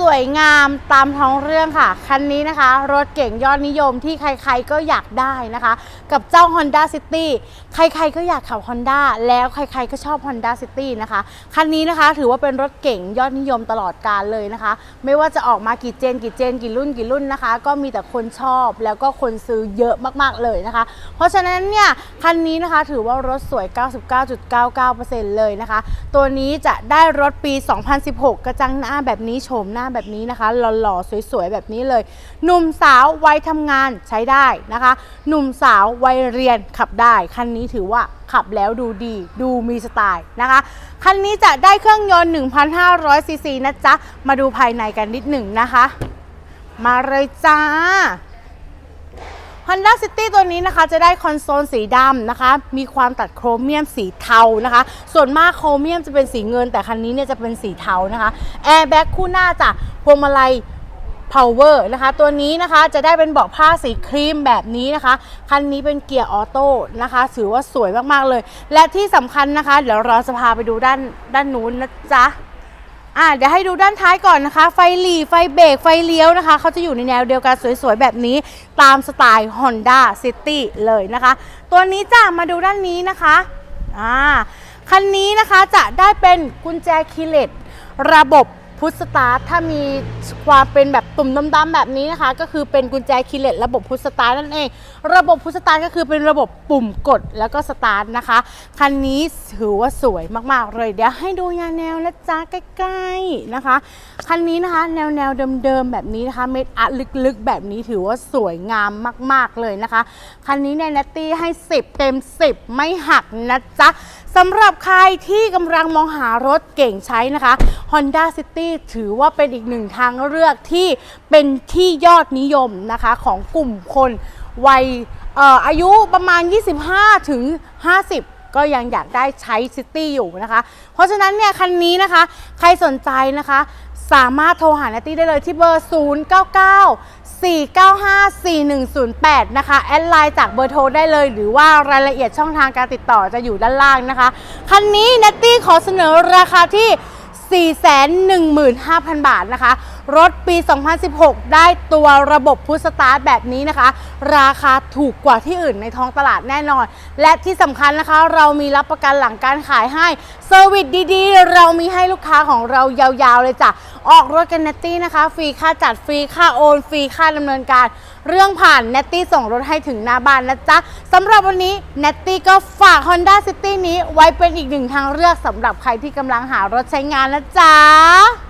สวยงามตามท้องเรื่องค่ะ คันนี้นะคะ รถเก่งยอดนิยมที่ใครๆก็อยากได้นะคะ กับเจ้า Honda City ใครๆก็อยากขับ Honda แล้วใครๆก็ชอบ Honda City นะคะ คันนี้นะคะถือว่าเป็นรถเก่งยอดนิยมตลอดกาลเลยนะคะ ไม่ว่าจะออกมากี่เจนกี่เจนกี่รุ่นกี่รุ่นนะคะ ก็มีแต่คนชอบแล้วก็คนซื้อเยอะมากๆเลยนะคะ เพราะฉะนั้นเนี่ยคันนี้นะคะถือว่ารถสวย 99.99%เลยนะคะ ตัวนี้จะได้รถปี 2016 กระจังหน้าแบบนี้โฉมหน้าแบบนี้นะคะ หล่อๆ สวยๆ แบบนี้เลย หนุ่มสาววัยทำงานใช้ได้นะคะ หนุ่มสาววัยเรียนขับได้ คันนี้ถือว่าขับแล้วดูดี ดูมีสไตล์นะคะ คันนี้จะได้เครื่องยนต์ 1,500ซีซีนะจ๊ะ มาดูภายในกันนิดหนึ่งนะคะ มาเลยจ้า Honda City ตัวนี้นะคะจะได้คอนโซลสีดำนะคะ มีความตัดโครเมียมสีเทานะคะ ส่วนมากโครเมียมจะเป็นสีเงิน แต่คันนี้เนี่ยจะเป็นสีเทานะคะแอร์แบ็กคู่หน้าจะพวงมาลัย power นะคะ ตัวนี้นะคะจะได้เป็นเบาะผ้าสีครีมแบบนี้นะคะ คันนี้เป็นเกียร์ออโต้นะคะ ถือว่าสวยมากๆเลย และที่สำคัญนะคะ เดี๋ยวเราจะพาไปดูด้านด้านนู้นนะจ๊ะ อะเดี๋ยวให้ดูด้านท้ายก่อนนะคะ ไฟหลีไฟเบรกไฟเลี้ยวนะคะ เขาจะอยู่ในแนวเดียวกันสวยๆ แบบนี้ตามสไตล์ Honda City เลยนะคะ ตัวนี้จ้ะมาดูด้านนี้นะคะอ่าคันนี้นะคะจะได้เป็นกุญแจคีย์เลสระบบ พุทสตาร์ทถ้ามีความเป็นแบบตุ่มดำๆแบบนี้นะคะ ก็คือเป็นกุญแจคีย์เลสระบบพุทสตาร์ทนั่นเอง ระบบพุทสตาร์ทก็คือเป็นระบบปุ่มกดแล้วก็สตาร์ทนะคะ คันนี้ถือว่าสวยมากๆเลย เดี๋ยวให้ดูยาแนวนะจ๊ะใกล้ๆนะคะ คันนี้นะคะแนวแนวๆเดิมๆแบบนี้นะคะ เม็ดอาร์ตลึกๆ แบบนี้ถือว่าสวยงามมากๆเลยนะคะ คันนี้เนี่ยนัตตี้ให้ 10 เต็ม 10 ไม่หักนะจ๊ะ สำหรับใครที่กำลังมองหารถเก่งใช้นะคะ Honda City ถือว่าเป็นอีกหนึ่งทางเลือกที่เป็นที่ยอดนิยมนะคะของกลุ่มคนวัยอออายุประมาณ 25ถึง50 ก็ยังอยากได้ใช้ซิตี้อยู่นะคะ เพราะฉะนั้นเนี่ยคันนี้นะคะ ใครสนใจนะคะ สามารถโทรหานัตตี้ได้เลยที่เบอร์ 099 495-4108 นะคะ แอดไลน์จากเบอร์โทรได้เลย หรือว่ารายละเอียดช่องทางการติดต่อจะอยู่ด้านล่างนะคะ คันนี้นัตตี้ขอเสนอราคาที่ 415,000 บาทนะคะรถปี 2016 ได้ตัวระบบพุทสตาร์ทแบบนี้นะคะ ราคาถูกกว่าที่อื่นในท้องตลาดแน่นอน และที่สำคัญนะคะ เรามีรับประกันหลังการขายให้เซอร์วิสดีๆ เรามีให้ลูกค้าของเรายาวๆเลยจ้ะ ออกรถกันเนตตี้นะคะ ฟรีค่าจัดฟรีค่าโอนฟรีค่าดำเนินการ เรื่องผ่านเนตตี้ส่งรถให้ถึงหน้าบ้านนะจ๊ะสำหรับวันนี้เนตตี้ก็ฝาก Honda City นี้ไว้เป็นอีกหนึ่งทางเลือกสำหรับใครที่กำลังหารถใช้งานนะจ๊ะ